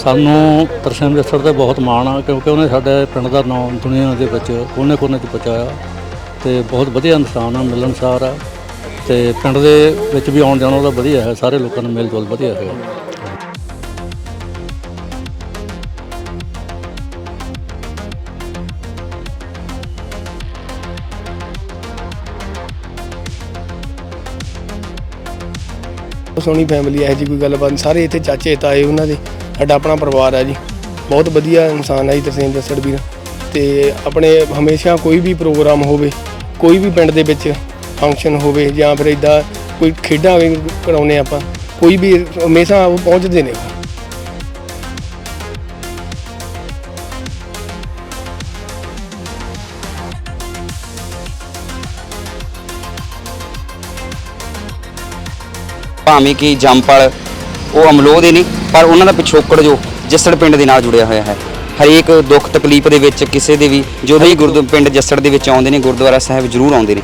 ਸਾਨੂੰ ਤਰਸੇਮ ਜੱਸੜ ਤੇ ਬਹੁਤ ਮਾਣ ਆ, ਕਿਉਂਕਿ ਉਹਨੇ ਸਾਡੇ ਪਿੰਡ ਦਾ ਨਾਮ ਦੁਨੀਆ ਦੇ ਵਿੱਚ ਕੋਨੇ-ਕੋਨੇ 'ਚ ਪਹੁੰਚਾਇਆ ਤੇ ਬਹੁਤ ਵਧੀਆ ਇਨਸਾਨ ਆ ਮਿਲਣਸਾਰ ਆ ਤੇ ਪਿੰਡ ਦੇ ਵਿੱਚ ਵੀ ਆਉਣ ਜਾਣ ਉਹਦਾ ਵਧੀਆ ਹੈ, ਸਾਰੇ ਲੋਕਾਂ ਨੂੰ ਮਿਲ ਜੁਲ ਵਧੀਆ ਹੈ ਸੋਹਣੀ ਫੈਮਿਲੀ ਹੈ ਜੀ ਕੋਈ ਗੱਲਬਾਤ ਨਹੀਂ ਸਾਰੇ ਇੱਥੇ ਚਾਚੇ ਤਾਏ ਉਹਨਾਂ ਦੇ। ਸਾਡਾ ਆਪਣਾ ਪਰਿਵਾਰ ਹੈ ਜੀ। ਬਹੁਤ ਵਧੀਆ ਇਨਸਾਨ ਹੈ ਜੀ ਤਰਸੇਮ ਜੱਸੜ ਵੀਰ। ਤੇ ਆਪਣੇ ਹਮੇਸ਼ਾ ਕੋਈ ਵੀ ਪ੍ਰੋਗਰਾਮ ਹੋਵੇ, ਕੋਈ ਵੀ ਪਿੰਡ ਦੇ ਵਿੱਚ ਫੰਕਸ਼ਨ ਹੋਵੇ ਜਾਂ ਫਿਰ ਇਦਾਂ ਕੋਈ ਖੇਡਾਂ ਵੀ ਕਰਾਉਨੇ ਆਪਾਂ, ਕੋਈ ਵੀ ਹਮੇਸ਼ਾ ਉਹ ਪਹੁੰਚਦੇ ਨੇ। ਭਾਵੇਂ ਕਿ ਜੰਪਲ ਉਹ ਅਮਲੋਹ ਦੇ ਨਹੀਂ ਪਰ ਉਹਨਾਂ ਦਾ ਪਿਛੋਕੜ ਜੋ ਜੱਸੜ ਪਿੰਡ ਦੇ ਨਾਲ ਜੁੜਿਆ ਹੋਇਆ ਹੈ। ਹਰੇਕ ਦੁੱਖ ਤਕਲੀਫ ਦੇ ਵਿੱਚ ਕਿਸੇ ਦੇ ਵੀ ਜਦੋਂ ਵੀ ਗੁਰਦੁ ਪਿੰਡ ਜੱਸੜ ਦੇ ਵਿੱਚ ਆਉਂਦੇ ਨੇ ਗੁਰਦੁਆਰਾ ਸਾਹਿਬ ਜ਼ਰੂਰ ਆਉਂਦੇ ਨੇ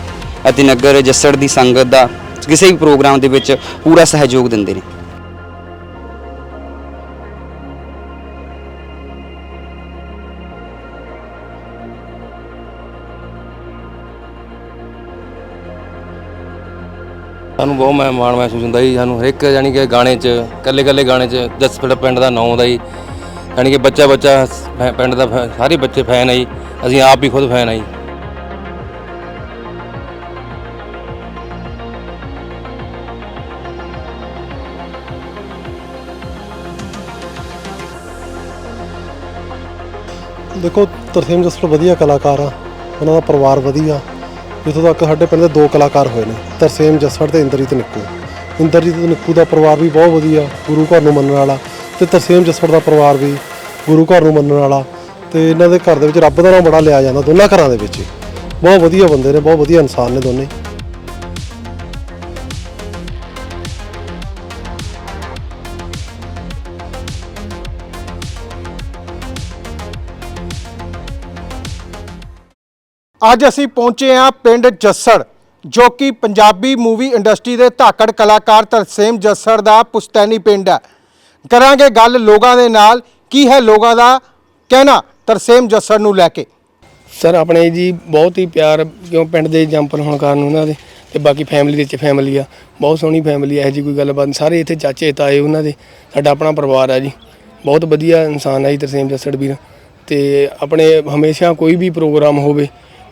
ਅਤੇ ਨਗਰ ਜੱਸੜ ਦੀ ਸੰਗਤ ਦਾ ਕਿਸੇ ਵੀ ਪ੍ਰੋਗਰਾਮ ਦੇ ਵਿੱਚ ਪੂਰਾ ਸਹਿਯੋਗ ਦਿੰਦੇ ਨੇ। ਸਾਨੂੰ ਬਹੁਤ ਮੈਂ ਮਾਣ ਮਹਿਸੂਸ ਹੁੰਦਾ ਜੀ, ਸਾਨੂੰ ਹਰ ਇੱਕ ਯਾਨੀ ਕਿ ਗਾਣੇ 'ਚ ਕੱਲੇ ਕੱਲੇ ਗਾਣੇ 'ਚ ਜਸਪੜ ਪਿੰਡ ਦਾ ਨਾਂ ਆਉਂਦਾ ਜੀ। ਯਾਨੀ ਕਿ ਬੱਚਾ ਬੱਚਾ ਫੈ- ਪਿੰਡ ਦਾ ਫੈ- ਸਾਰੇ ਬੱਚੇ ਫੈਨ ਆ ਜੀ, ਅਸੀਂ ਆਪ ਵੀ ਖੁਦ ਫੈਨ ਆ ਜੀ। ਦੇਖੋ, ਤਰਸੇਮ ਜਸਟਰ ਵਧੀਆ ਕਲਾਕਾਰ ਆ, ਉਹਨਾਂ ਦਾ ਪਰਿਵਾਰ ਵਧੀਆ। ਜਿੱਥੋਂ ਤੱਕ ਸਾਡੇ ਪਿੰਡ ਦੇ ਦੋ ਕਲਾਕਾਰ ਹੋਏ ਨੇ, ਤਰਸੇਮ ਜਸੜ ਤੇ ਇੰਦਰਜੀਤ ਨਿੱਕੂ। ਇੰਦਰਜੀਤ ਨਿੱਕੂ ਦਾ ਪਰਿਵਾਰ ਵੀ ਬਹੁਤ ਵਧੀਆ, ਗੁਰੂ ਘਰ ਨੂੰ ਮੰਨਣ ਵਾਲਾ ਤੇ ਤਰਸੇਮ ਜਸੜ ਦਾ ਪਰਿਵਾਰ ਵੀ ਗੁਰੂ ਘਰ ਨੂੰ ਮੰਨਣ ਵਾਲਾ ਤੇ ਇਹਨਾਂ ਦੇ ਘਰ ਦੇ ਵਿੱਚ ਰੱਬ ਦਾ ਨਾਮ ਬੜਾ ਲਿਆ ਜਾਂਦਾ ਦੋਨਾਂ ਘਰਾਂ ਦੇ ਵਿੱਚ। ਬਹੁਤ ਵਧੀਆ ਬੰਦੇ ਨੇ, ਬਹੁਤ ਵਧੀਆ ਇਨਸਾਨ ਨੇ ਦੋਨੇ। ਅੱਜ ਅਸੀਂ ਪਹੁੰਚੇ ਹਾਂ ਪਿੰਡ ਜੱਸੜ, ਜੋ ਕਿ ਪੰਜਾਬੀ ਮੂਵੀ ਇੰਡਸਟਰੀ ਦੇ ਧਾਕੜ ਕਲਾਕਾਰ ਤਰਸੇਮ ਜੱਸੜ ਦਾ ਪੁਸ਼ਤੈਨੀ ਪਿੰਡ ਹੈ। ਕਰਾਂਗੇ ਗੱਲ ਲੋਕਾਂ ਦੇ ਨਾਲ, ਕੀ ਹੈ ਲੋਕਾਂ ਦਾ ਕਹਿਣਾ ਤਰਸੇਮ ਜੱਸੜ ਨੂੰ ਲੈ ਕੇ? ਸਰ, ਆਪਣੇ ਜੀ ਬਹੁਤ ਹੀ ਪਿਆਰ, ਕਿਉਂ ਪਿੰਡ ਦੇ ਜੰਪਲ ਹੋਣ ਕਾਰਨ ਉਹਨਾਂ ਦੇ, ਤੇ ਬਾਕੀ ਫੈਮਿਲੀ ਦੇ ਵਿੱਚ ਫੈਮਿਲੀ ਆ, ਬਹੁਤ ਸੋਹਣੀ ਫੈਮਿਲੀ ਹੈ ਜੀ ਕੋਈ ਗੱਲਬਾਤ ਨਹੀਂ। ਸਾਰੇ ਇੱਥੇ ਚਾਚੇ, ਤਾਏ, ਉਹਨਾਂ ਦੇ, ਸਾਡਾ ਆਪਣਾ ਪਰਿਵਾਰ ਆ ਜੀ। ਬਹੁਤ ਵਧੀਆ ਇਨਸਾਨ ਆ ਜੀ ਤਰਸੇਮ ਜੱਸੜ ਵੀਰ। ਤੇ ਆਪਣੇ ਹਮੇਸ਼ਾ ਕੋਈ ਵੀ ਪ੍ਰੋਗਰਾਮ ਹੋਵੇ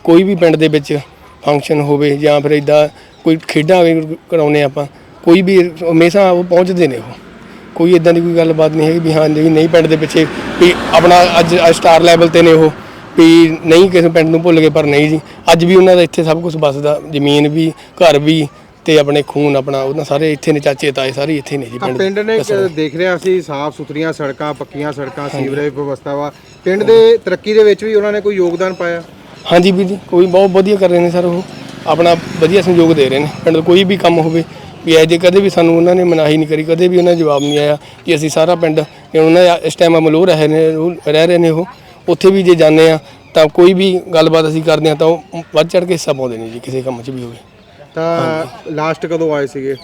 ਕੋਈ ਵੀ ਪਿੰਡ ਦੇ ਵਿੱਚ ਫੰਕਸ਼ਨ ਹੋਵੇ ਜਾਂ ਫਿਰ ਇਦਾਂ ਕੋਈ ਖੇਡਾਂ ਵੀ ਕਰਾਉਨੇ ਆਪਾਂ ਕੋਈ ਵੀ ਹਮੇਸ਼ਾ ਉਹ ਪਹੁੰਚਦੇ ਨੇ ਉਹ। ਕੋਈ ਇਦਾਂ ਦੀ ਕੋਈ ਗੱਲਬਾਤ ਨਹੀਂ ਹੈਗੀ ਵੀ ਹਾਂ ਜੀ ਨਹੀਂ ਪਿੰਡ ਦੇ ਪਿੱਛੇ ਵੀ ਆਪਣਾ ਅੱਜ ਸਟਾਰ ਲੈਵਲ ਤੇ ਨੇ ਉਹ ਵੀ ਨਹੀਂ ਕਿਸੇ ਪਿੰਡ ਨੂੰ ਭੁੱਲ ਗਏ ਪਰ ਨਹੀਂ ਜੀ। ਅੱਜ ਵੀ ਉਹਨਾਂ ਦਾ ਇੱਥੇ ਸਭ ਕੁਝ ਬਸਦਾ ਜ਼ਮੀਨ ਵੀ ਘਰ ਵੀ ਤੇ ਆਪਣੇ ਖੂਨ ਆਪਣਾ ਉਹਨਾਂ ਸਾਰੇ ਇੱਥੇ ਨੇ ਚਾਚੇ ਤਾਏ ਸਾਰੇ ਇੱਥੇ ਨੇ ਜੀ ਤਾਂ ਪਿੰਡ ਨੇ। ਦੇਖ ਰਿਹਾ ਸੀ ਸਾਫ਼ ਸੁਥਰੀਆਂ ਸੜਕਾਂ ਪੱਕੀਆਂ ਸੜਕਾਂ ਸੀਵਰੇਜ ਵਿਵਸਥਾ ਵਾ। ਪਿੰਡ ਦੇ ਤਰੱਕੀ ਦੇ ਵਿੱਚ ਵੀ ਉਹਨਾਂ ਨੇ ਕੋਈ ਯੋਗਦਾਨ ਪਾਇਆ? ਹਾਂਜੀ ਵੀਰ ਜੀ ਕੋਈ ਬਹੁਤ ਵਧੀਆ ਕਰ ਰਹੇ ਨੇ ਸਰ ਉਹ। ਆਪਣਾ ਵਧੀਆ ਸਹਿਯੋਗ ਦੇ ਰਹੇ ਨੇ। ਪਿੰਡ ਦਾ ਕੋਈ ਵੀ ਕੰਮ ਹੋਵੇ ਵੀ ਐ ਜੇ ਕਦੇ ਵੀ ਸਾਨੂੰ ਉਹਨਾਂ ਨੇ ਮਨਾਹੀ ਨਹੀਂ ਕਰੀ ਕਦੇ ਵੀ ਉਹਨਾਂ ਜਵਾਬ ਨਹੀਂ ਆਇਆ ਕਿ ਅਸੀਂ ਸਾਰਾ ਪਿੰਡ ਜੇ ਉਹਨਾਂ ਦਾ ਇਸ ਟਾਈਮ ਅਮਲੋਹ ਰਹੇ ਨੇ ਉਹ ਰਹਿ ਰਹੇ ਨੇ ਉਹ ਉੱਥੇ ਵੀ ਜੇ ਜਾਂਦੇ ਆ ਤਾਂ ਕੋਈ ਵੀ ਗੱਲਬਾਤ ਅਸੀਂ ਕਰਦੇ ਆ ਤਾਂ ਉਹ ਵੱਧ ਚੜ ਕੇ ਹਿੱਸਾ ਪਾਉਂਦੇ ਨੇ ਜੀ ਕਿਸੇ ਕੰਮ 'ਚ ਵੀ ਹੋਵੇ। ਤਾਂ ਲਾਸਟ ਕਦੋਂ ਆਏ ਸੀਗੇ?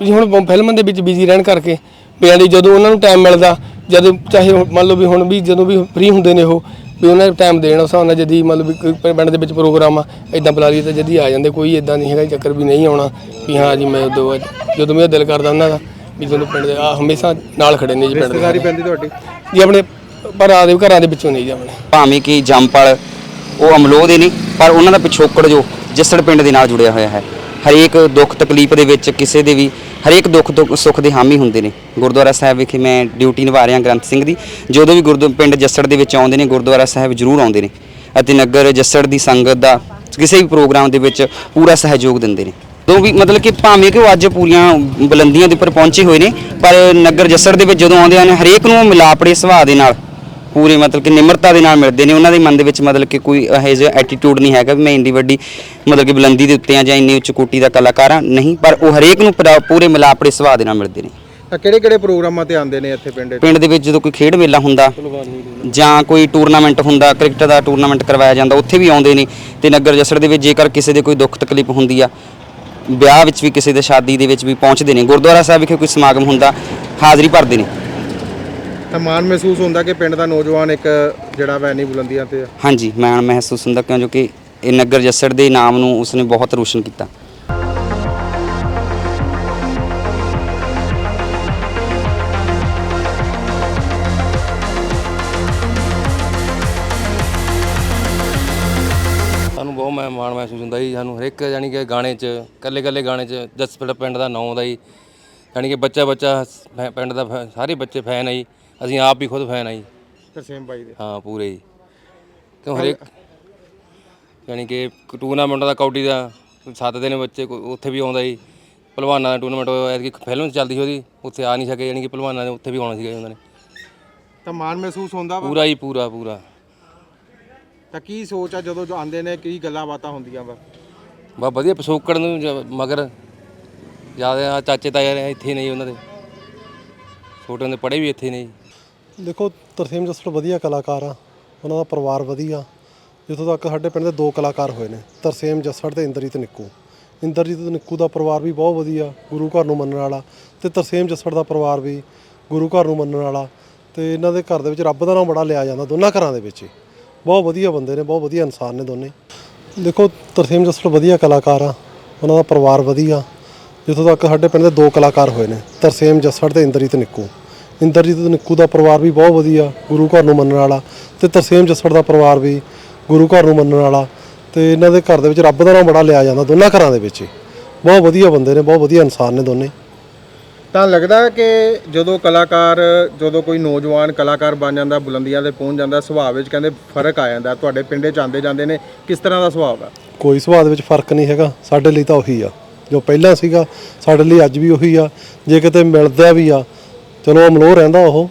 ਵੀ ਹੁਣ ਫਿਲਮਾਂ ਦੇ ਵਿੱਚ ਬਿਜ਼ੀ ਰਹਿਣ ਕਰਕੇ ਯਾਨੀ ਜਦੋਂ ਉਹਨਾਂ ਨੂੰ ਟਾਈਮ ਮਿਲਦਾ ਜਦੋਂ ਚਾਹੇ ਹੁਣ ਮੰਨ ਲਓ ਵੀ ਹੁਣ ਵੀ ਜਦੋਂ ਵੀ ਫ੍ਰੀ ਹੁੰਦੇ ਨੇ ਉਹ ਵੀ ਉਹਨਾਂ ਨੂੰ ਟਾਈਮ ਦੇਣ ਉਸ ਨਾਲ ਜਦੀ ਵੀ ਕੋਈ ਪਿੰਡ ਦੇ ਵਿੱਚ ਪ੍ਰੋਗਰਾਮ ਆ ਇਦਾਂ ਬੁਲਾ ਲਈਏ ਤਾਂ ਜਦੀ ਆ ਜਾਂਦੇ ਕੋਈ ਇਦਾਂ ਨਹੀਂ ਹੈਗਾ ਚੱਕਰ ਵੀ ਨਹੀਂ ਆਉਣਾ ਵੀ ਹਾਂ ਜੀ ਮੈਂ ਉਦੋਂ ਜਦੋਂ ਮੇਰਾ ਦਿਲ ਕਰਦਾ ਉਹਨਾਂ ਦਾ ਵੀ ਜਦੋਂ ਪਿੰਡ ਦੇ ਆ ਹਮੇਸ਼ਾ ਨਾਲ ਖੜੇ ਨੇ ਜੀ ਪਿੰਡ ਰਿਸ਼ਤੇਦਾਰੀ ਦੇ ਪੈਂਦੀ ਤੁਹਾਡੀ? ਜੀ ਆਪਣੇ ਭਰਾ ਦੇ ਘਰਾਂ ਦੇ ਵਿੱਚੋਂ ਨਹੀਂ ਜੀ ਆਪਣੇ। ਭਾਵੇਂ ਕਿ ਜੰਪਲ ਉਹ ਅਮਲੋਹ ਦੇ ਨਹੀਂ ਪਰ ਉਹਨਾਂ ਦਾ ਪਿਛੋਕੜ ਜੋ ਜੱਸੜ ਪਿੰਡ ਦੇ ਨਾਲ ਜੁੜਿਆ ਹੋਇਆ ਹੈ ਹਰੇਕ ਦੁੱਖ ਤਕਲੀਫ ਦੇ ਵਿੱਚ ਕਿਸੇ ਦੇ ਵੀ ਹਰੇਕ ਦੁੱਖ ਦੁੱਖ ਸੁੱਖ ਦੇ ਹਾਮੀ ਹੁੰਦੇ ਨੇ। ਗੁਰਦੁਆਰਾ ਸਾਹਿਬ ਵਿਖੇ ਮੈਂ ਡਿਊਟੀ ਨਿਭਾ ਰਿਹਾ ਗ੍ਰੰਥ ਸਿੰਘ ਦੀ, ਜਦੋਂ ਵੀ ਗੁਰਦੁ, ਪਿੰਡ ਜੱਸੜ ਦੇ ਵਿੱਚ ਆਉਂਦੇ ਨੇ, ਗੁਰਦੁਆਰਾ ਸਾਹਿਬ ਜ਼ਰੂਰ ਆਉਂਦੇ ਨੇ ਅਤੇ ਨਗਰ ਜੱਸੜ ਦੀ ਸੰਗਤ ਦਾ ਕਿਸੇ ਵੀ ਪ੍ਰੋਗਰਾਮ ਦੇ ਵਿੱਚ ਪੂਰਾ ਸਹਿਯੋਗ ਦਿੰਦੇ ਨੇ। ਤੋਂ ਵੀ ਮਤਲਬ ਕਿ ਭਾਵੇਂ ਕਿ ਉਹ ਅੱਜ ਪੂਰੀਆਂ ਬੁਲੰਦੀਆਂ ਦੇ ਉੱਪਰ ਪਹੁੰਚੇ ਹੋਏ ਨੇ, ਪਰ ਨਗਰ ਜੱਸੜ ਦੇ ਵਿੱਚ ਜਦੋਂ ਆਉਂਦੇ ਹਨ, ਹਰੇਕ ਨੂੰ ਉਹ ਮਿਲਾਪੜੇ ਸੁਭਾਅ ਦੇ ਨਾਲ ਪੂਰੇ ਮਤਲਬ ਕਿ ਨਿਮਰਤਾ ਦੇ ਨਾਲ ਮਿਲਦੇ ਨੇ। ਉਹਨਾਂ ਦੇ ਮਨ ਦੇ ਵਿੱਚ ਮਤਲਬ ਕਿ ਕੋਈ ਇਹੋ ਜਿਹਾ ਐਟੀਟਿਊਡ ਨਹੀਂ ਹੈਗਾ ਵੀ ਮੈਂ ਇੰਨੀ ਵੱਡੀ ਮਤਲਬ ਕਿ ਬੁਲੰਦੀ ਦੇ ਉੱਤੇ ਆ ਜਾਂ ਇੰਨੀ ਉੱਚ ਕੋਟੀ ਦਾ ਕਲਾਕਾਰ ਆ। ਨਹੀਂ ਪਰ ਉਹ ਹਰੇਕ ਨੂੰ ਪਰਾ- ਪੂਰੇ ਮਿਲਾਪੜੇ ਸੁਭਾਅ ਦੇ ਨਾਲ ਮਿਲਦੇ ਨੇ। ਤਾਂ ਕਿਹੜੇ ਕਿਹੜੇ ਪ੍ਰੋਗਰਾਮਾਂ ਤੇ ਆਉਂਦੇ ਨੇ ਇੱਥੇ ਪਿੰਡ 'ਚ? ਪਿੰਡ ਦੇ ਵਿੱਚ ਜਦੋਂ ਕੋਈ ਖੇਡ ਮੇਲਾ ਹੁੰਦਾ ਜਾਂ ਕੋਈ ਟੂਰਨਾਮੈਂਟ ਹੁੰਦਾ ਕ੍ਰਿਕਟ ਦਾ ਟੂਰਨਾਮੈਂਟ ਕਰਵਾਇਆ ਜਾਂਦਾ ਉੱਥੇ ਵੀ ਆਉਂਦੇ ਨੇ ਤੇ ਨਗਰ ਜਸੜ ਦੇ ਵਿੱਚ ਜੇਕਰ ਕਿਸੇ ਦੇ ਕੋਈ ਦੁੱਖ ਤਕਲੀਫ ਹੁੰਦੀ ਆ ਵਿਆਹ ਵਿੱਚ ਵੀ ਕਿਸੇ ਦੇ ਸ਼ਾਦੀ ਦੇ ਵਿੱਚ ਵੀ ਪਹੁੰਚਦੇ ਨੇ। ਗੁਰਦੁਆਰਾ ਸਾਹਿਬ ਵਿਖੇ ਕੋਈ ਸਮਾਗਮ ਹੁੰਦਾ ਹਾਜ਼ਰੀ ਭਰਦੇ ਨੇ। ਤਾਂ ਮਾਣ ਮਹਿਸੂਸ ਹੁੰਦਾ ਕਿ ਪਿੰਡ ਦਾ ਨੌਜਵਾਨ ਇੱਕ ਜਿਹੜਾ ਵਾ ਇੰਨੀ ਬੁਲੰਦੀਆਂ ਤੇ ਆ। ਹਾਂਜੀ ਮਾਣ ਮਹਿਸੂਸ ਹੁੰਦਾ ਕਿਉਂ? ਜੋ ਕਿ ਇਹ ਨਗਰ ਜੱਸੜ ਦੇ ਨਾਮ ਨੂੰ ਉਸਨੇ ਬਹੁਤ ਰੋਸ਼ਨ ਕੀਤਾ। ਸਾਨੂੰ ਬਹੁਤ ਮੈਂ ਮਾਣ ਮਹਿਸੂਸ ਹੁੰਦਾ ਜੀ। ਸਾਨੂੰ ਹਰ ਇੱਕ ਯਾਨੀ ਕਿ ਗਾਣੇ 'ਚ ਕੱਲੇ ਕੱਲੇ ਗਾਣੇ 'ਚ ਜਸਪੜ ਪਿੰਡ ਦਾ ਨਾਂ ਆਉਂਦਾ ਜੀ। ਯਾਨੀ ਕਿ ਬੱਚਾ ਬੱਚਾ ਫੈ- ਪਿੰਡ ਦਾ ਫੈ- ਸਾਰੇ ਬੱਚੇ ਫੈਨ ਆ ਜੀ। ਅਸੀਂ ਆਪ ਵੀ ਖੁਦ ਫੈਨ ਆ ਜੀ। ਤਰਸੇਮ ਬਾਈ ਦੇ। ਹਾਂ ਪੂਰੇ ਜੀ। ਕਿਉਂ ਹਰੇਕ ਯਾਨੀ ਕਿ ਟੂਰਨਾਮੈਂਟ ਦਾ ਕਬੱਡੀ ਦਾ ਸੱਤ ਦਿਨ ਬੱਚੇ ਕੋ- ਉੱਥੇ ਵੀ ਆਉਂਦਾ ਜੀ। ਪਹਿਲਵਾਨਾਂ ਦਾ ਟੂਰਨਾਮੈਂਟ ਐਤਕੀ ਫਿਲਮ ਚੱਲਦੀ ਸੀ ਉਹਦੀ ਉੱਥੇ ਆ ਨਹੀਂ ਸਕੇ ਯਾਨੀ ਕਿ ਪਹਿਲਵਾਨਾਂ ਦੇ ਉੱਥੇ ਵੀ ਆਉਣਾ ਸੀਗਾ ਜੀ ਉਹਨਾਂ ਨੇ। ਤਾਂ ਮਾਣ ਮਹਿਸੂਸ ਹੁੰਦਾ ਵਾ? ਪੂਰਾ ਜੀ ਪੂਰਾ ਪੂਰਾ। ਤਾਂ ਕੀ ਸੋਚ ਆ ਜਦੋਂ ਜੋ ਆਉਂਦੇ ਨੇ ਕੀ ਗੱਲਾਂ ਬਾਤਾਂ ਹੁੰਦੀਆਂ ਵਾ? ਬਾ ਵਧੀਆ ਪਿਛੋਕੜ ਨੂੰ ਜ- ਮਗਰ ਜ਼ਿਆਦਾ ਚਾਚੇ ਤਾਏ ਇੱਥੇ ਨਹੀਂ ਉਹਨਾਂ ਦੇ। ਛੋਟੇ ਹੁੰਦੇ ਪੜ੍ਹੇ ਵੀ ਇੱਥੇ ਨੇ ਜੀ। ਦੇਖੋ ਤਰਸੇਮ ਜੱਸੜ ਵਧੀਆ ਕਲਾਕਾਰ ਆ, ਉਹਨਾਂ ਦਾ ਪਰਿਵਾਰ ਵਧੀਆ। ਜਿੱਥੋਂ ਤੱਕ ਸਾਡੇ ਪਿੰਡ ਦੇ ਦੋ ਕਲਾਕਾਰ ਹੋਏ ਨੇ, ਤਰਸੇਮ ਜੱਸੜ ਤੇ ਇੰਦਰਜੀਤ ਨਿੱਕੂ। ਇੰਦਰਜੀਤ ਨਿੱਕੂ ਦਾ ਪਰਿਵਾਰ ਵੀ ਬਹੁਤ ਵਧੀਆ, ਗੁਰੂ ਘਰ ਨੂੰ ਮੰਨਣ ਵਾਲਾ ਤੇ ਤਰਸੇਮ ਜੱਸੜ ਦਾ ਪਰਿਵਾਰ ਵੀ ਗੁਰੂ ਘਰ ਨੂੰ ਮੰਨਣ ਵਾਲਾ ਤੇ ਇਹਨਾਂ ਦੇ ਘਰ ਦੇ ਵਿੱਚ ਰੱਬ ਦਾ ਨਾਮ ਬੜਾ ਲਿਆ ਜਾਂਦਾ ਦੋਨਾਂ ਘਰਾਂ ਦੇ ਵਿੱਚ। ਹੀ ਬਹੁਤ ਵਧੀਆ ਬੰਦੇ ਨੇ, ਬਹੁਤ ਵਧੀਆ ਇਨਸਾਨ ਨੇ ਦੋਨੇ। ਦੇਖੋ ਤਰਸੇਮ ਜੱਸੜ ਵਧੀਆ ਕਲਾਕਾਰ ਆ, ਉਹਨਾਂ ਦਾ ਪਰਿਵਾਰ ਵਧੀਆ। ਜਿੱਥੋਂ ਤੱਕ ਸਾਡੇ ਪਿੰਡ ਦੇ ਦੋ ਕਲਾਕਾਰ ਹੋਏ ਨੇ, ਤਰਸੇਮ ਜੱਸੜ ਤੇ ਇੰਦਰਜੀਤ ਨਿੱਕੂ। ਇੰਦਰਜੀਤ ਨਿੱਕੂ ਦਾ ਪਰਿਵਾਰ ਵੀ ਬਹੁਤ ਵਧੀਆ ਗੁਰੂ ਘਰ ਨੂੰ ਮੰਨਣ ਵਾਲਾ ਤੇ ਤਰਸੇਮ ਜੱਸੜ ਦਾ ਪਰਿਵਾਰ ਵੀ ਗੁਰੂ ਘਰ ਨੂੰ ਮੰਨਣ ਵਾਲਾ ਤੇ ਇਹਨਾਂ ਦੇ ਘਰ ਦੇ ਵਿੱਚ ਰੱਬ ਦਾ ਨਾਮ ਬੜਾ ਲਿਆ ਜਾਂਦਾ ਦੋਨਾਂ ਘਰਾਂ ਦੇ ਵਿੱਚ ਹੀ। ਬਹੁਤ ਵਧੀਆ ਬੰਦੇ ਨੇ ਬਹੁਤ ਵਧੀਆ ਇਨਸਾਨ ਨੇ ਦੋਨੇ। ਤਾਂ ਲੱਗਦਾ ਕਿ ਜਦੋਂ ਕਲਾਕਾਰ ਜਦੋਂ ਕੋਈ ਨੌਜਵਾਨ ਕਲਾਕਾਰ ਬਣ ਜਾਂਦਾ ਬੁਲੰਦੀਆਂ ਤੇ ਪਹੁੰਚ ਜਾਂਦਾ ਸੁਭਾਅ ਵਿੱਚ ਕਹਿੰਦੇ ਫ਼ਰਕ ਆ ਜਾਂਦਾ ਤੁਹਾਡੇ ਪਿੰਡੇ ਚ ਆਉਂਦੇ ਜਾਂਦੇ ਨੇ ਕਿਸ ਤਰ੍ਹਾਂ ਦਾ ਸੁਭਾਅ ਹੈ ਕੋਈ ਸੁਭਾਅ ਦੇ ਵਿੱਚ ਫ਼ਰਕ ਨਹੀਂ ਹੈਗਾ ਸਾਡੇ ਲਈ ਤਾਂ ਉਹੀ ਆ। ਜੋ ਪਹਿਲਾਂ ਸੀਗਾ ਸਾਡੇ ਲਈ ਅੱਜ ਵੀ ਉਹੀ ਆ ਜੇ ਕਿਤੇ ਮਿਲਦਾ ਵੀ ਆ ਚਲੋ ਅਮਲੋਹ ਰਹਿੰਦਾ ਉਹ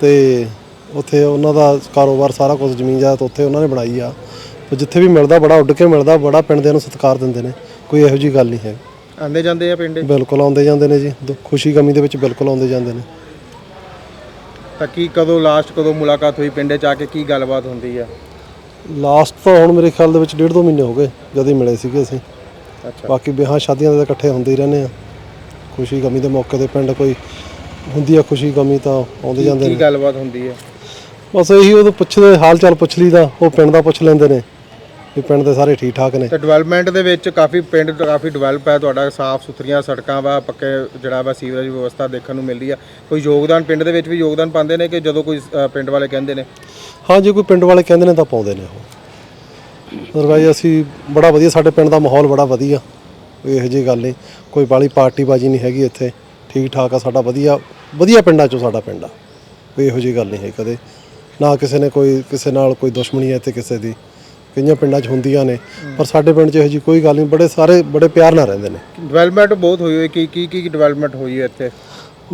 ਤੇ ਉੱਥੇ ਉਹਨਾਂ ਦਾ ਕਾਰੋਬਾਰ ਸਾਰਾ ਕੁਝ ਜ਼ਮੀਨ ਜਾਇਦਾਦ ਉੱਥੇ ਉਹਨਾਂ ਨੇ ਬਣਾਈ ਆ। ਤੇ ਜਿੱਥੇ ਵੀ ਮਿਲਦਾ ਬੜਾ ਉੱਡ ਕੇ ਮਿਲਦਾ ਬੜਾ ਪਿੰਡ ਦੇ ਨੂੰ ਸਤਿਕਾਰ ਦਿੰਦੇ ਨੇ ਕੋਈ ਇਹੋ ਜੀ ਗੱਲ ਨਹੀਂ ਹੈ। ਆਉਂਦੇ ਜਾਂਦੇ ਆ ਪਿੰਡੇ? ਬਿਲਕੁਲ ਆਉਂਦੇ ਜਾਂਦੇ ਨੇ ਜੀ ਦੁੱਖ- ਖੁਸ਼ੀ ਗਮੀ ਦੇ ਵਿੱਚ ਬਿਲਕੁਲ ਆਉਂਦੇ ਜਾਂਦੇ ਨੇ। ਤਾਂ ਕੀ ਕਦੋਂ ਲਾਸਟ ਕਦੋਂ ਮੁਲਾਕਾਤ ਹੋਈ ਪਿੰਡੇ ਚ ਆ ਕੇ ਕੀ ਗੱਲਬਾਤ ਹੁੰਦੀ ਆ? ਲਾਸਟ ਤਾਂ ਹੁਣ ਮੇਰੇ ਖਿਆਲ ਦੇ ਵਿੱਚ ਡੇਢ ਦੋ ਮਹੀਨੇ ਹੋ ਗਏ ਜਦ ਹੀ ਮਿਲੇ ਸੀਗੇ ਅਸੀਂ। ਅੱਛਾ। ਬਾਕੀ ਵਿਆਹਾਂ ਸ਼ਾਦੀਆਂ ਦੇ ਤਾਂ ਇਕੱਠੇ ਹੁੰਦੇ ਹੀ ਰਹਿੰਦੇ ਆ। ਖੁਸ਼ੀ ਗਮੀ ਦੇ ਮੌਕੇ ਤੇ ਪਿੰਡ ਕੋਈ ਹੁੰਦੀ ਆ ਖੁਸ਼ੀ ਗਮੀ ਤਾਂ ਆਉਂਦੇ ਜਾਂਦੇ ਕੀ ਨੇ। ਗੱਲਬਾਤ ਹੁੰਦੀ ਹੈ ਬਸ ਇਹੀ ਉਹ ਪੁੱਛਦੇ ਹਾਲ ਚਾਲ ਪੁੱਛ ਲਈਦਾ ਉਹ ਪਿੰਡ ਦਾ ਪੁੱਛ ਲੈਂਦੇ ਨੇ ਵੀ ਪਿੰਡ ਦੇ ਸਾਰੇ ਠੀਕ ਠਾਕ ਨੇ। ਤੇ ਡਿਵੈਲਪਮੈਂਟ ਦੇ ਵਿੱਚ ਕਾਫੀ ਪਿੰਡ ਕਾਫੀ ਡਿਵੈਲਪ ਹੈ ਤੁਹਾਡਾ ਸਾਫ਼ ਸੁਥਰੀਆਂ ਸੜਕਾਂ ਵਾ ਪੱਕੇ ਜਿਹੜਾ ਵਾ ਸੀਵਰੇਜ ਵਿਵਸਥਾ ਦੇਖਣ ਨੂੰ ਮਿਲਦੀ ਆ। ਕੋਈ ਯੋਗਦਾਨ ਪਿੰਡ ਦੇ ਵਿੱਚ ਵੀ ਯੋਗਦਾਨ ਪਾਉਂਦੇ ਨੇ ਕਿ ਜਦੋਂ ਕੋਈ ਅ, ਪਿੰਡ ਵਾਲੇ ਕਹਿੰਦੇ ਨੇ? ਹਾਂ ਜੇ ਕੋਈ ਪਿੰਡ ਵਾਲੇ ਕਹਿੰਦੇ ਨੇ ਤਾਂ ਪਾਉਂਦੇ ਨੇ ਉਹ। ਅਦਰਵਾਈਜ਼ ਅਸੀਂ ਬੜਾ ਵਧੀਆ ਸਾਡੇ ਪਿੰਡ ਦਾ ਮਾਹੌਲ ਬੜਾ ਵਧੀਆ। ਕੋਈ ਇਹੋ ਜਿਹੀ ਗੱਲ ਨਹੀਂ ਕੋਈ ਬਾਲੀ ਪਾਰਟੀ ਬਾਜੀ ਨਹੀਂ ਹੈਗੀ ਇੱਥੇ। ਠੀਕ ਠਾਕ ਆ ਸਾਡਾ ਵਧੀਆ ਵਧੀਆ ਪਿੰਡਾਂ ਚੋਂ ਸਾਡਾ ਪਿੰਡ ਆ। ਕੋਈ ਇਹੋ ਜਿਹੀ ਗੱਲ ਨਹੀਂ ਹੈ ਕਦੇ। ਨਾ ਕਿਸੇ ਨੇ ਕੋਈ ਕਿਸੇ ਨਾਲ ਕੋਈ ਦੁਸ਼ਮਣੀ ਹੈ ਇੱਥੇ ਕਿਸੇ ਦੀ। ਕਈਆਂ ਪਿੰਡਾਂ 'ਚ ਹੁੰਦੀਆਂ ਨੇ ਪਰ ਸਾਡੇ ਪਿੰਡ 'ਚ ਇਹੋ ਜਿਹੀ ਕੋਈ ਗੱਲ ਨਹੀਂ। ਬੜੇ ਸਾਰੇ ਬੜੇ ਪਿਆਰ ਨਾਲ ਰਹਿੰਦੇ ਨੇ। ਡਿਵੈਲਪਮੈਂਟ ਬਹੁਤ ਹੋਈ ਹੋਈ ਕੀ ਕੀ ਕੀ ਡਿਵੈਲਪਮੈਂਟ ਹੋਈ ਹੈ ਇੱਥੇ?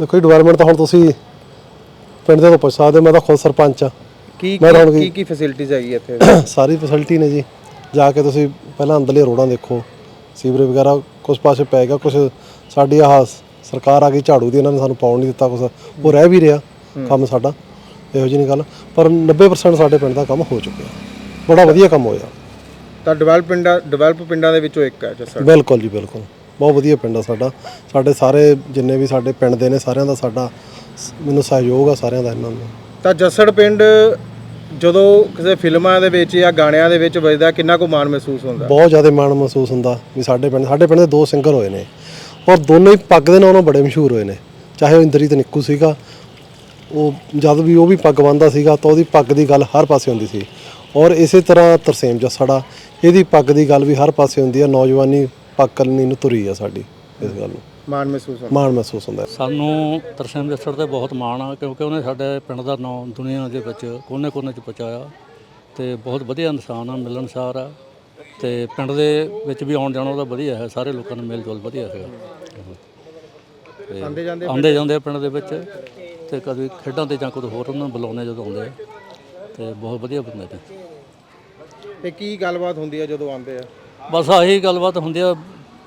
ਦੇਖੋ ਡਿਵੈਲਪਮੈਂਟ ਤਾਂ ਹੁਣ ਤੁਸੀਂ ਪਿੰਡ ਦੇ ਤੋਂ ਪੁੱਛ ਸਕਦੇ ਹੋ, ਮੈਂ ਤਾਂ ਖੁਦ ਸਰਪੰਚ ਆ ਕੀ ਕੀ ਕੀ ਫੈਸਿਲਿਟੀਜ਼ ਹੈਗੀ ਇੱਥੇ? ਸਾਰੀ ਫੈਸਿਲਿਟੀ ਨੇ ਜੀ। ਜਾ ਕੇ ਤੁਸੀਂ ਪਹਿਲਾਂ ਅੰਦਰਲੇ ਰੋਡਾਂ ਦੇਖੋ। ਸੀਵਰੇਜ ਵਗੈਰਾ ਕੁਝ ਪਾਸੇ ਪੈ ਗਿਆ ਕੁਝ ਸਾਡੀ ਆਹ ਸਰਕਾਰ ਆ ਗਈ ਝਾੜੂ ਦੀ ਇਹਨਾਂ ਨੇ ਸਾਨੂੰ ਪਾਉਣ ਨਹੀਂ ਦਿੱਤਾ ਕੁਝ ਉਹ ਰਹਿ ਵੀ ਰਿਹਾ ਕੰਮ ਸਾਡਾ ਇਹੋ ਜਿਹੀ ਨਹੀਂ ਗੱਲ। ਪਰ 90% ਸਾਡੇ ਪਿੰਡ ਦਾ ਕੰਮ ਹੋ ਚੁੱਕਿਆ। ਬੜਾ ਵਧੀਆ ਕੰਮ ਹੋਇਆ। ਤਾਂ ਡਿਵੈਲਪ ਪਿੰਡਾਂ ਡਿਵੈਲਪ ਪਿੰਡਾਂ ਦੇ ਵਿੱਚੋਂ ਇੱਕ ਹੈ ਜਸਰ ਬਿਲਕੁਲ ਜੀ ਬਿਲਕੁਲ। ਬਹੁਤ ਵਧੀਆ ਪਿੰਡ ਆ ਸਾਡਾ। ਸਾਡੇ ਸਾਰੇ ਜਿੰਨੇ ਵੀ ਸਾਡੇ ਪਿੰਡ ਦੇ ਨੇ ਸਾਰਿਆਂ ਦਾ ਸਾਡਾ ਮੈਨੂੰ ਸਹਿਯੋਗ ਆ ਸਾਰਿਆਂ ਦਾ ਇਹਨਾਂ ਨੂੰ। ਤਾਂ ਜਸੜ ਪਿੰਡ ਜਦੋਂ ਕਿਸੇ ਫਿਲਮਾਂ ਦੇ ਵਿੱਚ ਜਾਂ ਗਾਣਿਆਂ ਦੇ ਵਿੱਚ ਵੱਜਦਾ ਕਿੰਨਾ ਕੁ ਮਾਣ ਮਹਿਸੂਸ ਹੁੰਦਾ? ਬਹੁਤ ਜ਼ਿਆਦਾ ਮਾਣ ਮਹਿਸੂਸ ਹੁੰਦਾ ਵੀ ਸਾਡੇ ਪਿੰਡ ਸਾਡੇ ਪਿੰਡ ਦੇ ਦੋ ਸਿੰਗਰ ਹੋਏ ਨੇ। ਔਰ ਦੋਨੋਂ ਹੀ ਪੱਗ ਦੇ ਨਾਲੋਂ ਬੜੇ ਮਸ਼ਹੂਰ ਹੋਏ ਨੇ। ਚਾਹੇ ਉਹ ਇੰਦਰੀ ਤੇ ਨਿੱਕੂ ਸੀਗਾ ਉਹ ਜਦ ਵੀ ਉਹ ਵੀ ਪੱਗ ਬੰਨਦਾ ਸੀਗਾ ਤਾਂ ਉਹਦੀ ਪੱਗ ਦੀ ਗੱਲ ਹਰ ਪਾਸੇ ਹੁੰਦੀ ਸੀ। ਔਰ ਇਸੇ ਤਰ੍ਹਾਂ ਤਰਸੇਮ ਜੱਸੜਾ ਇਹਦੀ ਪੱਗ ਦੀ ਗੱਲ ਵੀ ਹਰ ਪਾਸੇ ਹੁੰਦੀ ਆ ਨੌਜਵਾਨੀ ਪੱਗ ਕਰਨੀ ਨੂੰ ਤੁਰੀ ਆ ਸਾਡੀ ਇਸ ਗੱਲ ਨੂੰ। ਮਾਣ ਮਹਿਸੂਸ ਹੁੰਦਾ। ਮਾਣ ਮਹਿਸੂਸ ਹੁੰਦਾ ਹੈ। ਸਾਨੂੰ ਤਰਸੇਮ ਜੱਸੜ ਤੇ ਬਹੁਤ ਮਾਣ ਆ ਕਿਉਂਕਿ ਉਹਨੇ ਸਾਡੇ ਪਿੰਡ ਦਾ ਨਾਮ ਦੁਨੀਆ ਦੇ ਵਿੱਚ ਕੋਨੇ-ਕੋਨੇ 'ਚ ਪਹੁੰਚਾਇਆ ਤੇ ਬਹੁਤ ਵਧੀਆ ਇਨਸਾਨ ਆ ਮਿਲਣਸਾਰ ਆ। ਤੇ ਪਿੰਡ ਦੇ ਵਿੱਚ ਵੀ ਆਉਣ ਜਾਣਾ ਉਹਦਾ ਵਧੀਆ ਹੈ ਸਾਰੇ ਲੋਕਾਂ ਨੂੰ ਮੇਲ ਜੋਲ ਵਧੀਆ ਹੈਗਾ ਆਉਂਦੇ ਜਾਂਦੇ ਆਉਂਦੇ ਜਾਂਦੇ ਆ ਪਿੰਡ ਦੇ ਵਿੱਚ ਤੇ ਕਦੇ ਖੇਡਾਂ ਤੇ ਜਾਂ ਕੋਈ ਹੋਰ ਉਹਨਾਂ ਨੂੰ ਬੁਲਾਉਂਦੇ ਜਦੋਂ ਆਉਂਦੇ ਆ। ਤੇ ਬਹੁਤ ਵਧੀਆ ਬੰਦੇ ਨੇ ਤੇ ਕੀ ਗੱਲਬਾਤ ਹੁੰਦੀ ਹੈ ਜਦੋਂ ਆਉਂਦੇ ਆ? ਬਸ ਆਹੀ ਗੱਲਬਾਤ ਹੁੰਦੀ ਆ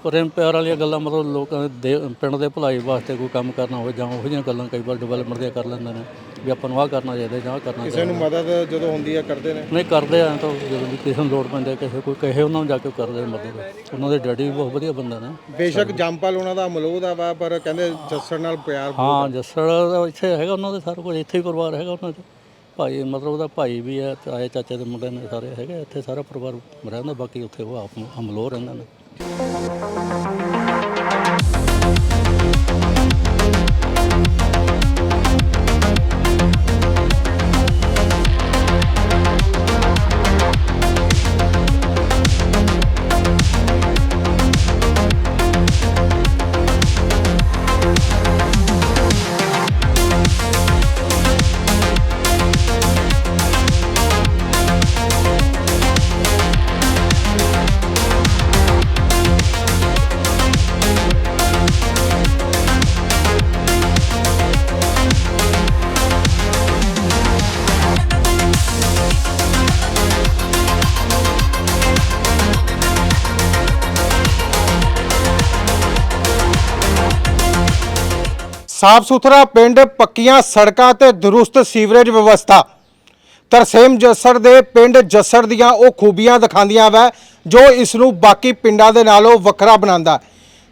ਪ੍ਰੇਮ ਪਿਆਰ ਵਾਲੀਆਂ ਗੱਲਾਂ ਮਤਲਬ ਲੋਕਾਂ ਦੇ ਪਿੰਡ ਦੇ ਭਲਾਈ ਵਾਸਤੇ ਕੋਈ ਕੰਮ ਕਰਨਾ ਹੋਵੇ ਜਾਂ ਉਹੋ ਜਿਹੀਆਂ ਗੱਲਾਂ ਕਈ ਵਾਰ ਡਿਵੈਲਪਮੈਂਟ ਦੀਆਂ ਕਰ ਲੈਂਦੇ ਨੇ ਵੀ ਆਪਾਂ ਨੂੰ ਆਹ ਕਰਨਾ ਚਾਹੀਦਾ ਜਾਂ ਆਹ ਕਰਨਾ ਕਿਸੇ ਚਾਹੀਦਾ। ਨੂੰ ਮਦਦ ਜਦੋਂ ਹੁੰਦੀ ਹੈ ਕਰਦੇ ਨੇ? ਨਹੀਂ ਕਰਦੇ ਆ ਤਾਂ ਜਦੋਂ ਵੀ ਕਿਸੇ ਨੂੰ ਲੋੜ ਪੈਂਦੀ ਹੈ ਕਿਸੇ ਕੋਈ ਕਹੇ ਉਹਨਾਂ ਨੂੰ ਜਾ ਕੇ ਕਰਦੇ ਆ ਮਦਦ। ਉਹਨਾਂ ਦੇ ਡੈਡੀ ਵੀ ਬਹੁਤ ਵਧੀਆ ਬੰਦੇ ਨੇ। ਬੇਸ਼ੱਕ ਜੰਪਲ ਉਹਨਾਂ ਦਾ ਅਮਲੋਹ ਦਾ ਵਾ ਪਰ ਕਹਿੰਦੇ ਜੱਸੜ ਨਾਲ ਪਿਆਰ ਹਾਂ ਜੱਸੜ ਦਾ ਇੱਥੇ ਹੈਗਾ ਉਹਨਾਂ ਦੇ ਸਾਰਾ ਕੁਝ ਇੱਥੇ ਹੀ ਪਰਿਵਾਰ ਹੈਗਾ ਉਹਨਾਂ ਦਾ। ਭਾਈ ਮਤਲਬ ਉਹਦਾ ਭਾਈ ਵੀ ਹੈ ਤਾਏ ਚਾਚੇ ਦੇ ਮੁੰਡੇ ਨੇ ਸਾਰੇ ਹੈਗੇ ਇੱਥੇ ਸਾਰਾ ਪਰਿਵਾਰ ਰਹਿੰਦਾ ਬਾਕੀ ਉੱਥੇ ਉਹ ਆਪ ਅਮਲੋਹ ਰਹਿੰਦੇ ਨੇ। Thank you. ਸਾਫ਼ ਸੁਥਰਾ ਪਿੰਡ ਪੱਕੀਆਂ ਸੜਕਾਂ ਤੇ ਦਰੁਸਤ ਸੀਵਰੇਜ ਵਿਵਸਥਾ। ਤਰਸੇਮ ਜੱਸੜ ਦੇ ਪਿੰਡ ਜੱਸੜ ਦੀਆਂ ਉਹ ਖੂਬੀਆਂ ਦਿਖਾਉਂਦੀਆਂ ਵੈ, ਜੋ ਇਸ ਨੂੰ ਬਾਕੀ ਪਿੰਡਾਂ ਦੇ ਨਾਲੋਂ ਵੱਖਰਾ ਬਣਾਉਂਦਾ ਹੈ।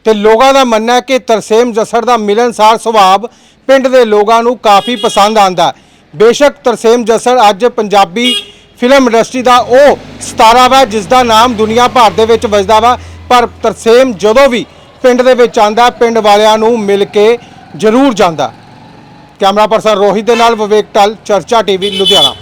ਤੇ ਲੋਕਾਂ ਦਾ ਮੰਨਣਾ ਹੈ ਕਿ ਤਰਸੇਮ ਜੱਸੜ ਦਾ ਮਿਲਨਸਾਰ ਸੁਭਾਅ ਪਿੰਡ ਦੇ ਲੋਕਾਂ ਨੂੰ ਕਾਫੀ ਪਸੰਦ ਆਂਦਾ ਬੇਸ਼ੱਕ ਤਰਸੇਮ ਜੱਸੜ ਅੱਜ ਪੰਜਾਬੀ ਫਿਲਮ ਇੰਡਸਟਰੀ ਦਾ ਉਹ ਸਤਾਰਾ ਵਾ, ਜਿਸ ਦਾ ਨਾਮ ਦੁਨੀਆ ਭਰ ਦੇ ਵਿੱਚ ਵੱਜਦਾ ਵਾ। ਪਰ ਤਰਸੇਮ ਜਦੋਂ ਵੀ ਪਿੰਡ ਦੇ ਵਿੱਚ ਆਂਦਾ ਪਿੰਡ ਵਾਲਿਆਂ ਨੂੰ ਮਿਲ ਕੇ ਜ਼ਰੂਰ ਜਾਂਦਾ। ਕੈਮਰਾ ਪਰਸਨ ਰੋਹਿਤ ਦੇ ਨਾਲ ਵਿਵੇਕ ਟਲ ਚਰਚਾ ਟੀਵੀ ਲੁਧਿਆਣਾ।